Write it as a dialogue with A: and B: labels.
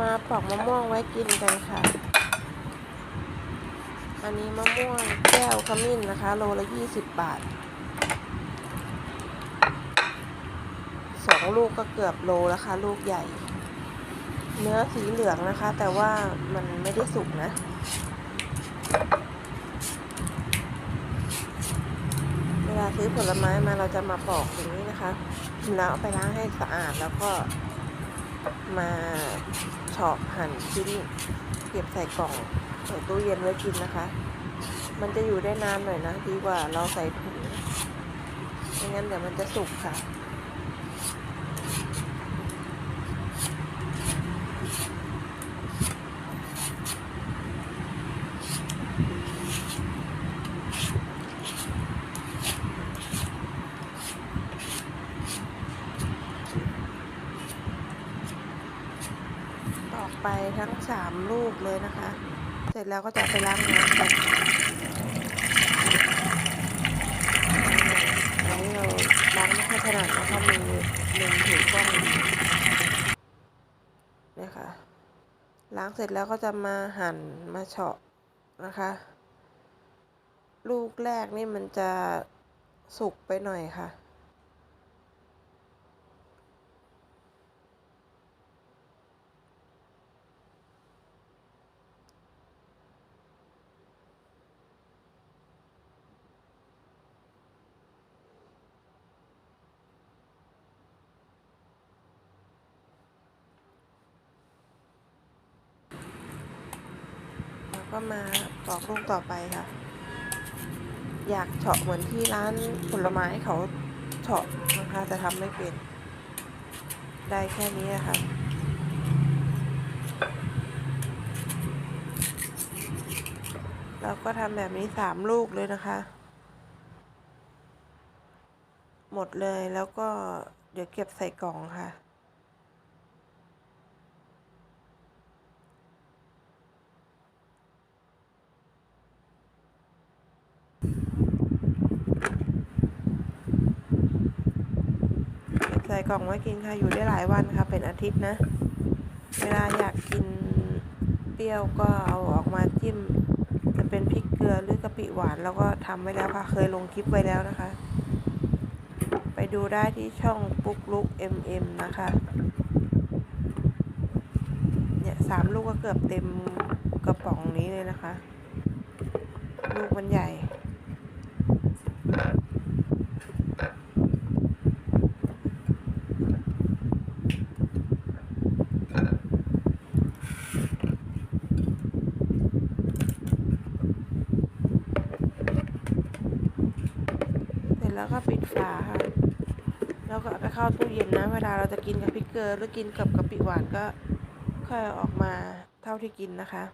A: มาปอกมะม่วงไว้กินกันค่ะ อันนี้มะม่วงแก้วขมิ้นนะคะ โลละยี่สิบบาท สองลูกก็เกือบโลแล้วค่ะ ลูกใหญ่ เนื้อสีเหลืองนะคะ แต่ว่ามันไม่ได้สุกนะเวลาซื้อผลไม้มาเราจะมาปอกอย่างนี้นะคะแล้วเอาไปล้างให้สะอาดแล้วก็ มาชอบหั่นชิ้นเก็บใส่กล่องใส่ตู้เย็นไว้กินนะคะ มันจะอยู่ได้นานหน่อยนะ ดีกว่าเราใส่ถุงไม่งั้นเดี๋ยวมันจะสุกค่ะ ไปทั้งสามลูกเลยนะคะ เสร็จแล้วก็จะไปล้างน้ำกันอันนี้เราล้างไม่ค่อยถนัดนะคะมือมือถือกล้องนี่ค่ะ ล้างเสร็จแล้วก็จะมาหั่นมาเฉาะนะคะ ลูกแรกนี่มันจะสุกไปหน่อยค่ะ ก็มาปอกลูกต่อไปค่ะ อยากเฉาะเหมือนที่ร้านผลไม้เขาเฉาะนะคะจะทำไม่เป็น ได้แค่นี้อะค่ะเราก็ทำแบบนี้สามลูกเลยนะคะ หมดเลยแล้วก็เดี๋ยวเก็บใส่กล่องค่ะ ส่กล่องไว้กินค่ะ อยู่ได้หลายวันค่ะ เป็นอาทิตย์นะ เวลาอยากกินเปรี้ยวก็เอาออกมาจิ้ม จะเป็นพริกเกลือหรือกะปิหวาน แล้วก็ทำไว้แล้วค่ะ เคยลงคลิปไว้แล้วนะคะ ไปดูได้ที่ช่องปุ๊กลุก MM นะคะ เนี่ยสามลูกก็เกือบเต็มกระป๋องนี้เลยนะคะ ลูกมันใหญ่ แล้วก็ปิดฝาค่ะ แล้วก็ไปเข้าตู้เย็นนะ เวลาเราจะกินกับพริกเกลือหรือกินกับกะปิหวานก็ค่อยออกมาเท่าที่กินนะคะ